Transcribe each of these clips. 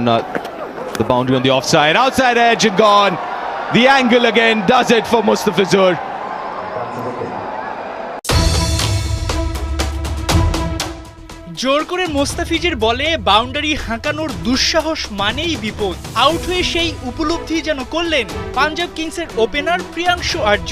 on uh, the boundary on the offside. Outside edge and gone. The angle again does it for Mustafizur. জোর করে মোস্তাফিজের বলে boundary হাঁকানোর দুঃসাহস মানেই বিপদ out হয়ে সেই উপলব্ধি যেন করলেন পাঞ্জাব কিংসের ওপেনার প্রিয়াংশু আর্য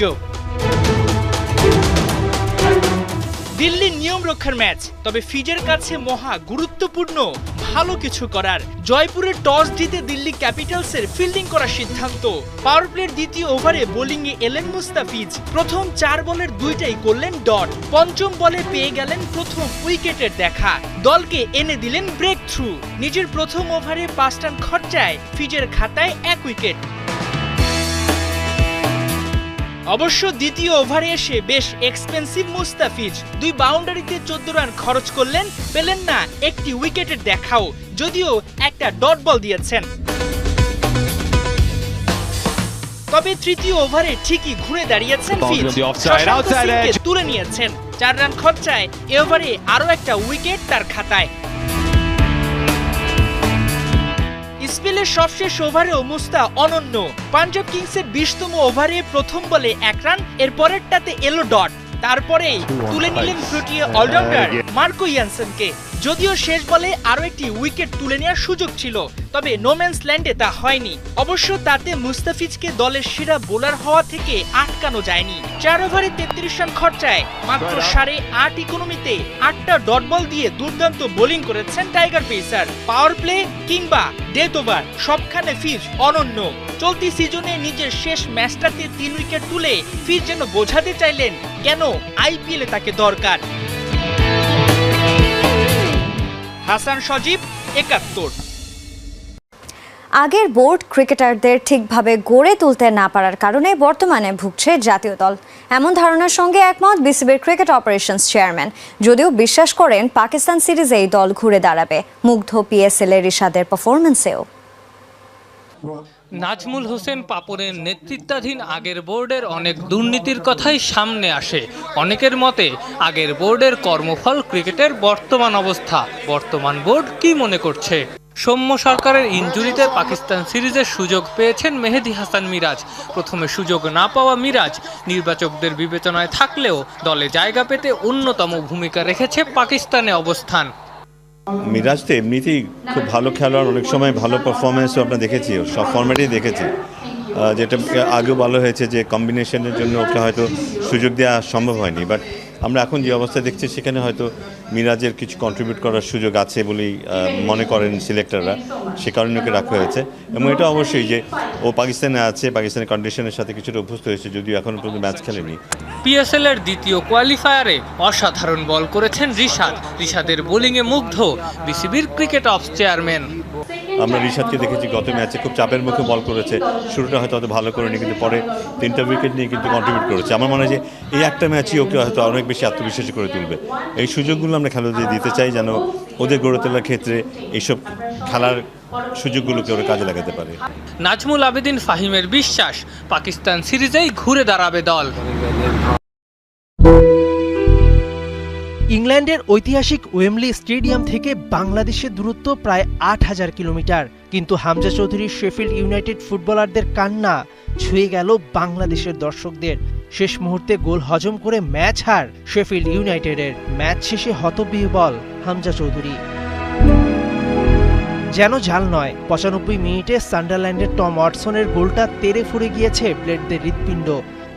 দিল্লির নিয়ম রক্ষার ম্যাচ। তবে ফিজের কাছে মহা গুরুত্বপূর্ণ ভালো কিছু করার। জয়পুরের টস জিতে দিল্লি ক্যাপিটালসের ফিল্ডিং করার সিদ্ধান্ত। পাওয়ার প্লের দ্বিতীয় ওভারে বোলিংয়ে এলেন মুস্তাফিজ। প্রথম চার বলের দুইটাই করলেন ডট। পঞ্চম বলে পেয়ে গেলেন প্রথম উইকেটের দেখা। দলকে এনে দিলেন ব্রেক থ্রু নিজের প্রথম ওভারে পাঁচ রান খরচায় ফিজের খাতায় এক উইকেট। অবশ্য দ্বিতীয় ওভারে এসে বেশ এক্সপেন্সিভ মুস্তাফিজ। দুই বাউন্ডারিতে চোদ্দ রান খরচ করলেন পেলেন না একটি উইকেটের দেখাও যদিও একটা ডট বল দিয়েছেন। তবে তৃতীয় ওভারে ঠিকই ঘুরে দাঁড়িয়েছেন. তুলে নিয়েছেন। চার রান খরচায় এ ওভারে আরও একটা উইকেট তার খাতায়। স্পেলের সবশেষ ওভারেও মুস্তা অনন্য। পাঞ্জাব কিংসের বিশতম ওভারে প্রথম বলে এক রান এর পরেরটাতে এলো ডট। তারপরেই তুলে নিলেন ফ্রুটিয়ে অলরাউন্ডার মার্কো ইয়ানসেনকে। যদিও শেষ বলে আরও একটি উইকেট তুলে নেওয়ার সুযোগ ছিল তবে নোম্যান্স ল্যান্ডে তা হয়নি। অবশ্য তাতে মুস্তাফিজকে দলের সেরা বোলার হওয়া থেকে আটকানো যায়নি। চার ওভারে তেত্রিশ রান খরচায় মাত্র সাড়ে আট ইকোনমিতে আটটা ডট বল দিয়ে দুর্দান্ত বোলিং করেছেন টাইগার পেসার। পাওয়ার প্লে কিংবা ডেথ ওভার সবখানে ফিজ অনন্য। চলতি সিজনে নিজের শেষ ম্যাচটাতে তিন উইকেট তুলে ফিজ যেন বোঝাতে চাইলেন কেন আইপিএলে তাকে দরকার। হাসান সজীব, একাত্তর। আগের বোর্ড ক্রিকেটারদের ঠিকভাবে গড়ে তুলতে না পারার কারণে বর্তমানে ভুগছে জাতীয় দল। এমন ধারণার সঙ্গে একমত বিসিবির ক্রিকেট অপারেশনস চেয়ারম্যান। যদিও বিশ্বাস করেন পাকিস্তান সিরিজে এই দল ঘুরে দাঁড়াবে। মুগ্ধ পিএসএল এর ইশাদের পারফরমেন্সেও নাজমুল হোসেন পাপনের নেতৃত্বাধীন আগের বোর্ডের অনেক দুর্নীতির কথাই সামনে আসে। অনেকের মতে, আগের বোর্ডের কর্মফল ক্রিকেটের বর্তমান অবস্থা। বর্তমান বোর্ড কি মনে করছে? সৌম্য সরকারের ইনজুরিতে পাকিস্তান সিরিজের সুযোগ পেয়েছেন মেহেদি হাসান মিরাজ। প্রথমে সুযোগ না পাওয়া মিরাজ নির্বাচকদের বিবেচনায় থাকলেও দলে জায়গা পেতে অন্যতম ভূমিকা রেখেছে পাকিস্তানে অবস্থান। মিরাজ তো এমনিতেই খুব ভালো খেলোয়াড়, অনেক সময় ভালো পারফরমেন্সও আমরা দেখেছি, সব ফর্ম্যাটেই দেখেছি। যেটা আগেও ভালো হয়েছে যে কম্বিনেশনের জন্য ওকে হয়তো সুযোগ দেওয়া সম্ভব হয়নি বাট আমরা এখন যে অবস্থা দেখছি সেখানে হয়তো মিরাজের কিছু কন্ট্রিবিউট করার সুযোগ আছে বলেই মনে করেন সিলেক্টররা সে কারণে ওকে রাখা হয়েছে। এবং এটা অবশ্যই যে ও পাকিস্তানে আছে, পাকিস্তানের কন্ডিশনের সাথে কিছুটা অভ্যস্ত হয়েছে, যদিও এখন পর্যন্ত ম্যাচ খেলেনি। পিএসএল এর দ্বিতীয় কোয়ালিফায়ারে অসাধারণ বল করেছেন রিশাদ। রিশাদের বোলিংয়ে মুগ্ধ বিসিবির ক্রিকেট অফ চেয়ারম্যান আমরা রিশাদকে দেখেছি গত ম্যাচে খুব চাপের মুখে বল করেছে। শুরুটা হয়তো অত ভালো করেনি, কিন্তু পরে তিনটা উইকেট নিয়ে কিন্তু কন্ট্রিবিউট করেছে। আমার মনে হয় যে এই একটা ম্যাচই ওকে হয়তো অনেক বেশি আত্মবিশ্বাসী করে তুলবে। এই সুযোগগুলো আমরা খেলোয়াড়দের দিতে চাই যেন ওদের গড়ে তোলার ক্ষেত্রে এইসব খেলার সুযোগগুলোকে ওরা কাজে লাগাতে পারে। নাজমুল আবেদিন ফাহিমের বিশ্বাস, পাকিস্তান সিরিজেই ঘুরে দাঁড়াবে দল। ইংল্যান্ডের ঐতিহাসিক ওয়েমলি স্টেডিয়াম থেকে বাংলাদেশের দূরত্ব প্রায় আট হাজার কিলোমিটার। কিন্তু হামজা চৌধুরীর শেফিল্ড ইউনাইটেড ফুটবলারদের কান্না ছুঁয়ে গেল বাংলাদেশের দর্শকদের। শেষ মুহূর্তে গোল হজম করে ম্যাচ হার শেফিল্ড ইউনাইটেডের। ম্যাচ শেষে হতবিহ্বল হামজা চৌধুরী। যেন জাল নয়, পঁচানব্বই মিনিটে সান্ডারল্যান্ডের টম ওয়াটসনের গোলটা তেরে ফুরে গিয়েছে প্লেটদের হৃৎপিণ্ড।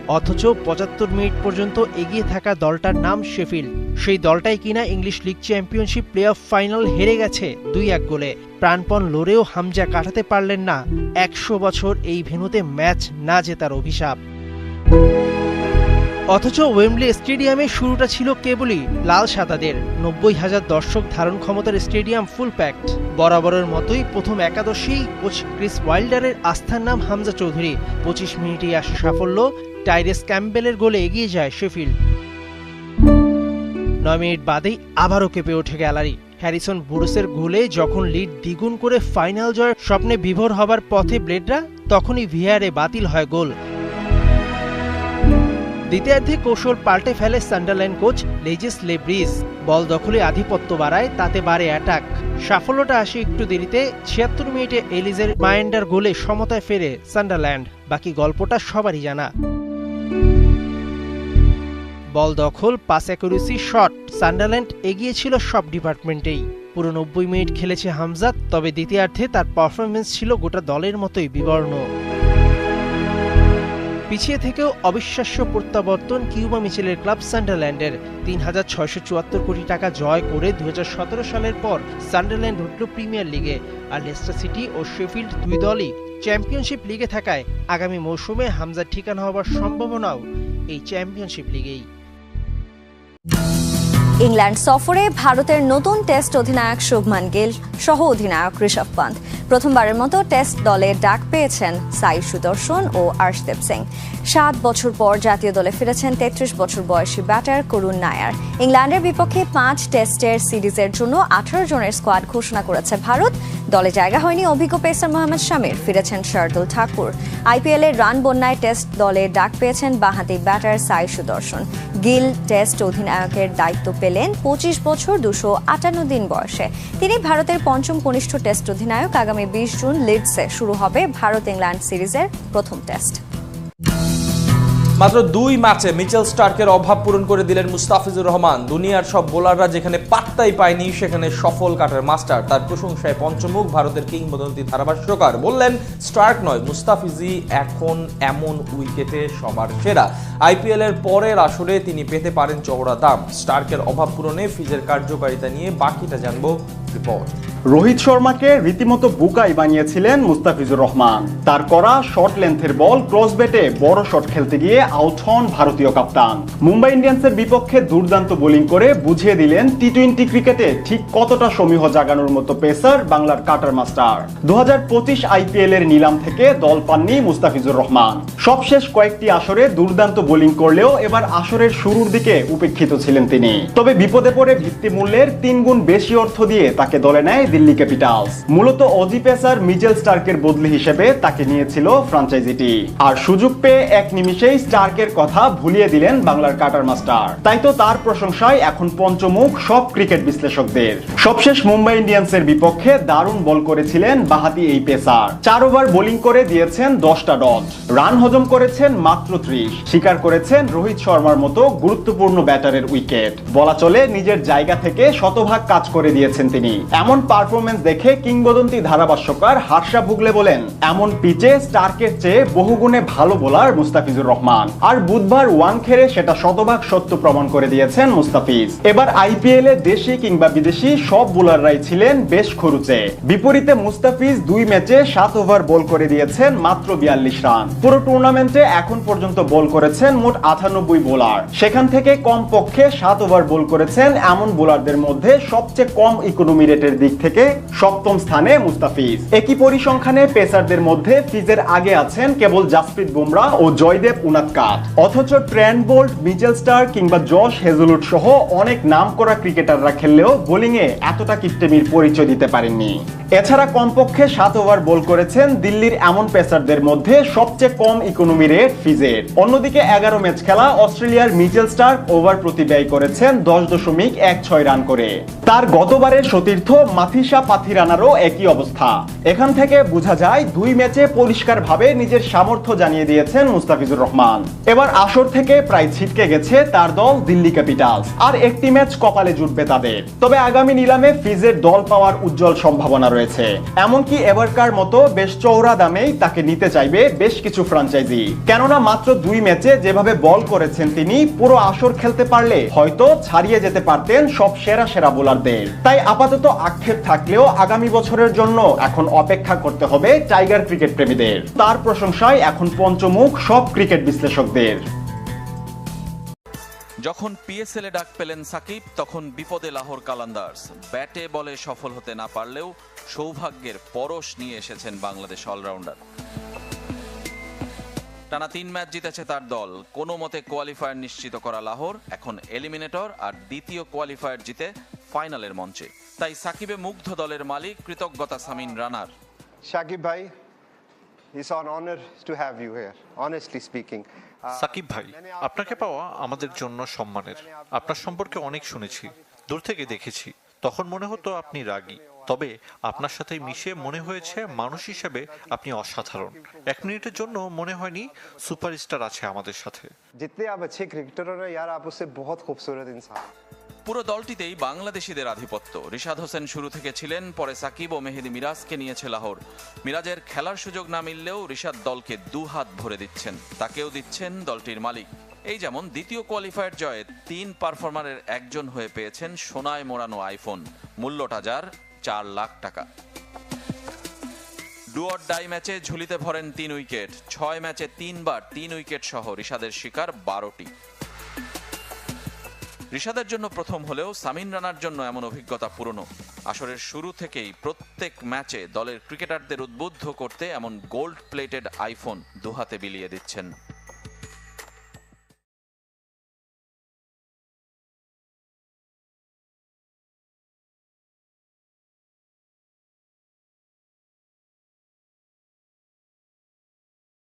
অথচ পঁচাত্তর মিনিট পর্যন্ত এগিয়ে থাকা দলটার নাম শেফিল্ড। সেই দলটাই কিনা English league championship play off final হেরে গেছে দুই এক গোলে। প্রাণপণ লড়েও হামজা কাটাতে পারলেন না। একশো বছর এই ভেনুতে ম্যাচ না জেতার অভিশাপ। অথচ ওয়েমলি স্টেডিয়ামে শুরুটা ছিল কেবলই লাল সাদাদের। নব্বই হাজার দর্শক ধারণ ক্ষমতার স্টেডিয়াম ফুল প্যাকড। বরাবরের মতোই প্রথম একাদশেই কোচ ক্রিস ওয়াইল্ডারের আস্থার নাম হামজা চৌধুরী। পঁচিশ মিনিটেই আসে সাফল্য, টাইরেস ক্যাম্বেলের গোলে এগিয়ে যায় শেফিল্ড। নয় মিনিট বাদেই আবারও কেঁপে ওঠে গ্যালারি। হ্যারিসন বুরুসের গোলে যখন লিড দ্বিগুণ করে ফাইনাল জয়ের স্বপ্নে বিভোর হবার পথে ব্লেডরা, তখনই ভিআরে বাতিল হয় গোল। দ্বিতীয়ার্ধে কৌশল পাল্টে ফেলে সান্ডারল্যান্ড কোচ লেজিস লেব্রিস বল দখলে আধিপত্য বাড়ায়, তাতে বাড়ে অ্যাটাক। সাফল্যটা আসে একটু দেরিতে, ছিয়াত্তর মিনিটে এলিজের মায়েন্ডার গোলে সমতায় ফেরে সান্ডারল্যান্ড। বাকি গল্পটা সবারই জানা। বল দখল, পাস অ্যাকুরেসি, শট। সান্ডারল্যান্ড এগিয়ে ছিল সব ডিপার্টমেন্টেই। পুরো নব্বই মিনিট খেলেছে হামজাদ, তবে দ্বিতীয়ার্ধে তার পারফরমেন্স ছিল গোটা দলের মতোই বিবর্ণ। পিছিয়ে থেকেও অবিশ্বাস্য প্রত্যাবর্তন কিউবা মিচেলের ক্লাব সান্ডারল্যান্ডের। তিন হাজার ছয়শো চুয়াত্তর কোটি টাকা জয় করে দু হাজার সতেরো সালের পর সান্ডারল্যান্ড উঠল প্রিমিয়ার লিগে আর লেস্টার সিটি ও শেফিল্ড দুই দলই চ্যাম্পিয়নশিপ লিগে থাকায় আগামী মৌসুমে হামজার ঠিকানা হবার সম্ভাবনাও এই চ্যাম্পিয়নশিপ লিগেই। ইংল্যান্ড সফরে ভারতের নতুন টেস্ট অধিনায়ক শুভমান গিল সহ অধিনায়ক ঋষভ পান্ত প্রথমবারের মতো টেস্ট দলে ডাক পেয়েছেন সাই সুদর্শন ও আর্শদেব সিং। সাত বছর পর জাতীয় দলে ফিরেছেন তেত্রিশ বছর বয়সী ব্যাটার করুণ নায়ার। ইংল্যান্ডের বিপক্ষে পাঁচ টেস্টের সিরিজের জন্য আঠারো জনের স্কোয়াড ঘোষণা করেছে ভারত। দলে জায়গা হয়নি অভিজ্ঞ পেসার মোহাম্মদ শামির, ফিরেছেন শার্দুল ঠাকুর। আইপিএল রান বন্যায় টেস্ট দলে ডাক পেয়েছেন বাঁহাতি ব্যাটার সাই সুদর্শন। গিল টেস্ট অধিনায়কের দায়িত্ব পেলেন পঁচিশ বছর দুশো আটান্ন দিন বয়সে। তিনি ভারতের পঞ্চম কনিষ্ঠ টেস্ট অধিনায়ক। আগামী বিশ জুন লিডসে শুরু হবে ভারত ইংল্যান্ড সিরিজের প্রথম টেস্ট। মাত্র দুই ম্যাচে মিচেল স্টার্কের অভাব পূরণ করে দিলেন মুস্তাফিজুর রহমান। দুনিয়ার সব বোলাররা যেখানে পাত্তাই পায়নি, সেখানে সফল কাটার মাস্টার। তার প্রশংসায় পঞ্চমুখ ভারতের কিংবদন্তি ধারাভাষ্যকার বললেন, স্টার্ক নয় মুস্তাফিজি এখন এমন উইকেটে সবার সেরা। আইপিএল এর পরের আসরে তিনি পেতে পারেন চওড়া দাম। স্টার্কের অভাব পূরণে ফিজের কার্যকারিতা নিয়ে বাকিটা জানব রিপোর্ট। রোহিত শর্মাকে রীতিমতো বুকাই বানিয়েছিলেন মুস্তাফিজুর রহমান। তার করা শর্ট লেন্থের বল ক্রস বেটে বড় শট খেলতে গিয়ে আউট হন ভারতীয় কাপ্তান। মুম্বাই ইন্ডিয়ান্সের বিপক্ষে দুর্দান্ত বোলিং করে বুঝিয়ে দিলেন টি টোয়েন্টি ক্রিকেটে ঠিক কতটা সমীহ জাগানোর মতো পেসার বাংলার কাটার মাস্টার। দু হাজার পঁচিশ আইপিএল এর নিলাম থেকে দল পাননি মুস্তাফিজুর রহমান। সবশেষ কয়েকটি আসরে দুর্দান্ত বোলিং করলেও এবার আসরের শুরুর দিকে উপেক্ষিত ছিলেন তিনি। তবে বিপদে পড়ে ভিত্তি মূল্যের তিন গুণ বেশি অর্থ দিয়ে তাকে দলে নেয় দিল্লি ক্যাপিটালস। মূলত অজি পেসার মিচেল স্টার্কের বদলি হিসেবে তাকে নিয়েছিল ফ্রাঞ্চাইজিটি। আর সুযোগ পেয়ে এক নিমিষেই স্টার্কের কথা ভুলিয়ে দিলেন বাংলার কাটার মাস্টার। তাই তো তার প্রশংসায় এখন পঞ্চমুখ সব ক্রিকেট বিশ্লেষকদের। সবশেষ মুম্বাই ইন্ডিয়ান্সের বিপক্ষে দারুণ বল করেছিলেন বাহাতি এই পেসার। চার ওভার বোলিং করে দিয়েছেন দশটা ডট। রান হজম করেছেন মাত্র ত্রিশ। স্বীকার করেছেন রোহিত শর্মার মতো গুরুত্বপূর্ণ ব্যাটারের উইকেট। বলা চলে নিজের জায়গা থেকে শতভাগ কাজ করে দিয়েছেন তিনি। এমন পারফরমেন্স দেখে কিংবদন্তি ধারাভাষ্যকার হার্ষা ভুগলে বলেন, এমন পিচে স্টার্কের চেয়ে বহুগুণে ভালো বোলার মুস্তাফিজুর রহমান। আর বুধবার ওয়ান খেরে সেটা শতভাগ সত্য প্রমাণ করে দিয়েছেন মুস্তাফিজ। এবার আইপিএল এ দেশি কিংবা বিদেশি সব বোলাররাই ছিলেন বেশ খরুচে। বিপরীতে মুস্তাফিজ দুই ম্যাচে সাত ওভার বল করে দিয়েছেন মাত্র বিয়াল্লিশ রান। পুরো টুর্নামেন্টে এখন পর্যন্ত বল করেছেন মোট আটানব্বই বোলার। সেখান থেকে কম পক্ষে সাত ওভার বল করেছেন এমন বোলারদের মধ্যে সবচেয়ে কম ইকোনমি রেটের দিক থেকে সপ্তম স্থানে মুস্তাফিজ। একই পরিসংখ্যানে পেসারদের মধ্যে ফিজের আগে আছেন কেবল জাসপ্রীত বুমরা ও জয়দেব উনাদকাট অথচ ট্রেন্ড বোল্ট, মিচেল স্টার কিংবা জশ হেজলুট সহ অনেক নাম করা ক্রিকেটাররা খেললেও বোলিংয়ে এতটা কিপ্টেমির পরিচয় দিতে পারেননি। এছাড়া কমপক্ষে সাত ওভার বল করেছেন দিল্লির এমন পেসারদের মধ্যে সবচেয়ে কম ইকোনমি রেট ফিজের। অন্যদিকে এগারো ম্যাচ খেলা অস্ট্রেলিয়ার মিচেল স্টার ওভার প্রতি ব্যয় করেছেন দশ দশমিক এক ছয় রান করে। তার গতবারের সতীর্থ মাথিসা পাথিরানারও একই অবস্থা। এখান থেকে বোঝা যায়, দুই ম্যাচে পরিষ্কারভাবে নিজের সামর্থ্য জানিয়ে দিয়েছেন মুস্তাফিজুর রহমান। এবার আসর থেকে প্রায় ছিটকে গেছে তার দল দিল্লি ক্যাপিটালস। আর একটি ম্যাচ কপালে জুটবে তাদের। তবে আগামী নিলামে ফিজের দল পাওয়ার উজ্জ্বল সম্ভাবনা রয়েছে। এমনকি এবারকার মতো বেশ চৌড়া দামেই তাকে নিতে চাইবে বেশ কিছু ফ্রাঞ্চাইজি। কেননা মাত্র দুই ম্যাচে যেভাবে বল করেছেন তিনি, পুরো আসর খেলতে পারলে হয়তো ছাড়িয়ে যেতে পারতেন সব সেরা সেরা বোলারদের। তাই আপাতত আক্ষেপ থাকলেও আগামী বছরের জন্য এখন অপেক্ষা করতে হবে টাইগার ক্রিকেট প্রেমীদের। তার প্রশংসায় এখন পঞ্চমুখ সব ক্রিকেট বিশ্লেষকদের। যখন পিএসএল এ ডাক পেলেন সাকিব, তখন বিপদে লাহোর কালান্দার্স। ব্যাটে বলে সফল হতে না পারলেও সৌভাগ্যের পরশ নিয়ে এসেছেন বাংলাদেশ অলরাউন্ডার। টানা তিন ম্যাচ জিতেছে তার দল। কোনো মতে কোয়ালিফায়ার নিশ্চিত করা লাহোর, এখন এলিমিনেটর, আর দ্বিতীয় কোয়ালিফায়ার জিতে ফাইনালের মঞ্চে। তাই সাকিবে মুগ্ধ দলের মালিক কৃতজ্ঞতা সামিন রানার Shakib bhai, it's an honor to have you here, honestly speaking. Shakib ভাই আপনাকে পাওয়া আমাদের জন্য সম্মানের আপনার সম্পর্কে অনেক শুনেছি দূর থেকে দেখেছি তখন মনে হতো আপনি রাগী তবে আপনার সাথে মিশে মনে হয়েছে মানুষ হিসেবে আপনি অসাধারণ এক মিনিটের জন্য মনে হয়নি সুপারস্টার আছে আমাদের সাথে जितने आप अच्छे क्रिकेटर हो यार आप उससे बहुत खूबसूरत इंसान পুরো দলটিতেই বাংলাদেশিদের আধিপত্য। রিশাদ হোসেন শুরু থেকে ছিলেন, পরে সাকিব ও মেহেদি মিরাজকে নিয়েছে লাহোর। মিরাজের খেলার সুযোগ না মিললেও রিশাদ দলকে দু হাত ভরে দিচ্ছেন। তাকেও দিচ্ছেন দলটির মালিক। এই যেমন দ্বিতীয় কোয়ালিফায়ার জয়ে তিন পারফর্মারের একজন হয়ে পেয়েছেন সোনায় মোড়ানো আইফোন। মূল্যটা যার চার লাখ টাকা। ডুয়ার ডাই ম্যাচে ঝুলিতে ভরেন তিন উইকেট। ছয় ম্যাচে তিনবার তিন উইকেট সহ রিশাদের শিকার বারোটি। রিশাদের জন্য প্রথম হলেও সামিন রানার জন্য এমন অভিজ্ঞতা পুরনো। আসরের শুরু থেকেই প্রত্যেক ম্যাচে দলের ক্রিকেটারদের উদ্বুদ্ধ করতে এমন গোল্ড প্লেটেড আইফোন দুহাতে বিলিয়ে দিচ্ছেন।